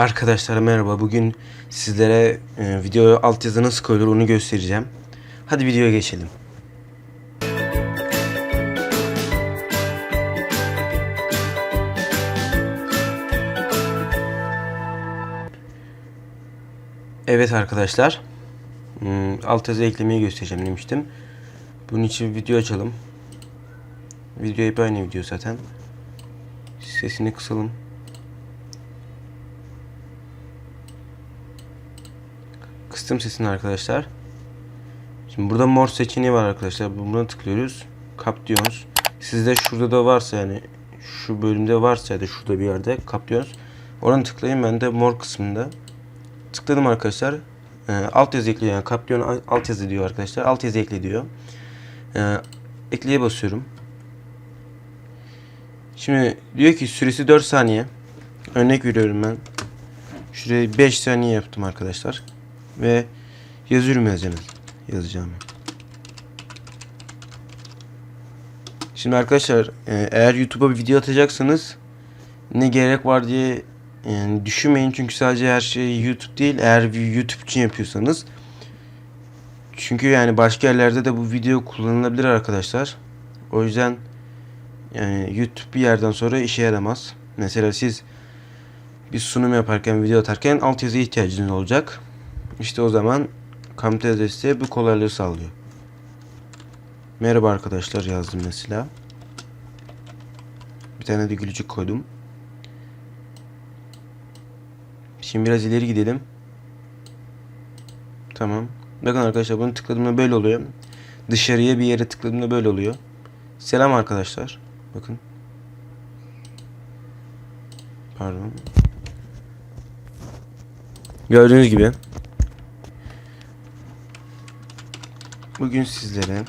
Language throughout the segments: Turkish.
Arkadaşlar merhaba. Bugün sizlere e, video altyazı nasıl koyulur onu göstereceğim. Hadi videoya geçelim. Evet arkadaşlar. Hmm, altyazı eklemeyi göstereceğim demiştim. Bunun için video açalım. Video hep aynı video zaten. Sesini kısalım. Kıstım sesini arkadaşlar. Şimdi burada mor seçeneği var arkadaşlar. Buna tıklıyoruz. Kap diyoruz. Sizde şurada da varsa yani şu bölümde varsa ya da şurada bir yerde kap diyoruz. Oranı tıklayın. Ben de mor kısmında tıkladım arkadaşlar. Ee, alt yazı ekliyor yani kap diyor alt yazı diyor arkadaşlar. Alt yazı ekle diyor. Ee, ekleye basıyorum. Şimdi diyor ki süresi 4 saniye. Örnek veriyorum ben. Şuraya 5 saniye yaptım arkadaşlar. Ve yazıyorum yazacağım. Yazacağım. Şimdi arkadaşlar e, eğer YouTube'a bir video atacaksanız ne gerek var diye yani düşünmeyin çünkü sadece her şey YouTube değil eğer YouTube için yapıyorsanız çünkü yani başka yerlerde de bu video kullanılabilir arkadaşlar. O yüzden yani YouTube bir yerden sonra işe yaramaz. Mesela siz bir sunum yaparken, video atarken altyazıya ihtiyacınız olacak. İşte o zaman Camtasia size bu kolaylığı sağlıyor. Merhaba arkadaşlar yazdım mesela. Bir tane de gülücük koydum. Şimdi biraz ileri gidelim. Tamam. Bakın arkadaşlar bunu tıkladığımda böyle oluyor. Dışarıya bir yere tıkladığımda böyle oluyor. Selam arkadaşlar. Bakın. Pardon. Gördüğünüz gibi. Bugün sizlere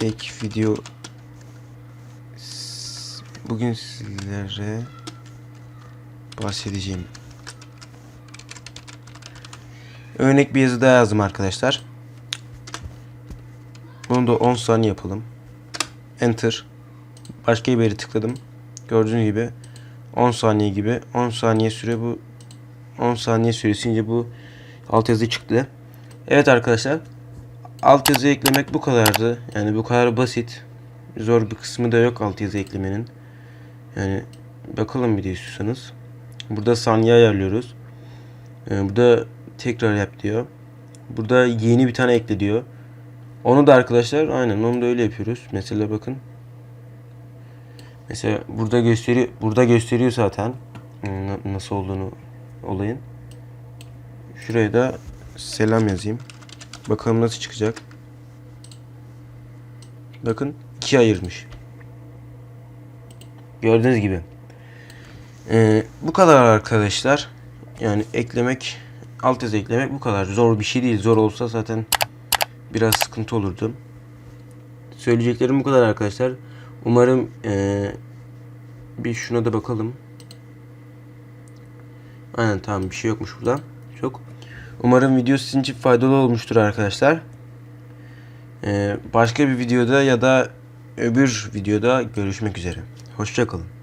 ek video bugün sizlere bahsedeceğim. Örnek bir yazı daha yazdım arkadaşlar. Bunu da 10 saniye yapalım. Enter. Başka bir yere tıkladım. Gördüğünüz gibi 10 saniye gibi 10 saniye süre bu 10 saniye süresince bu altyazı çıktı. Evet arkadaşlar altyazı eklemek bu kadardı. Yani bu kadar basit. Zor bir kısmı da yok altyazı eklemenin. Yani bakalım bir de istiyorsanız. Burada saniye ayarlıyoruz. Ee, burada tekrar yap diyor. Burada yeni bir tane ekle diyor. Onu da arkadaşlar aynen onu da öyle yapıyoruz. Mesela bakın. Mesela burada gösteriyor burada gösteriyor zaten hmm, nasıl olduğunu olayın. Şuraya da selam yazayım. Bakalım nasıl çıkacak. Bakın ikiye ayırmış. Gördüğünüz gibi. Ee, bu kadar arkadaşlar. Yani eklemek, alt yazı eklemek bu kadar. Zor bir şey değil. Zor olsa zaten biraz sıkıntı olurdu. Söyleyeceklerim bu kadar arkadaşlar. Umarım ee, bir şuna da bakalım. Aynen tamam bir şey yokmuş burada. Çok. Umarım video sizin için faydalı olmuştur arkadaşlar. Ee, başka bir videoda ya da öbür videoda görüşmek üzere. Hoşçakalın.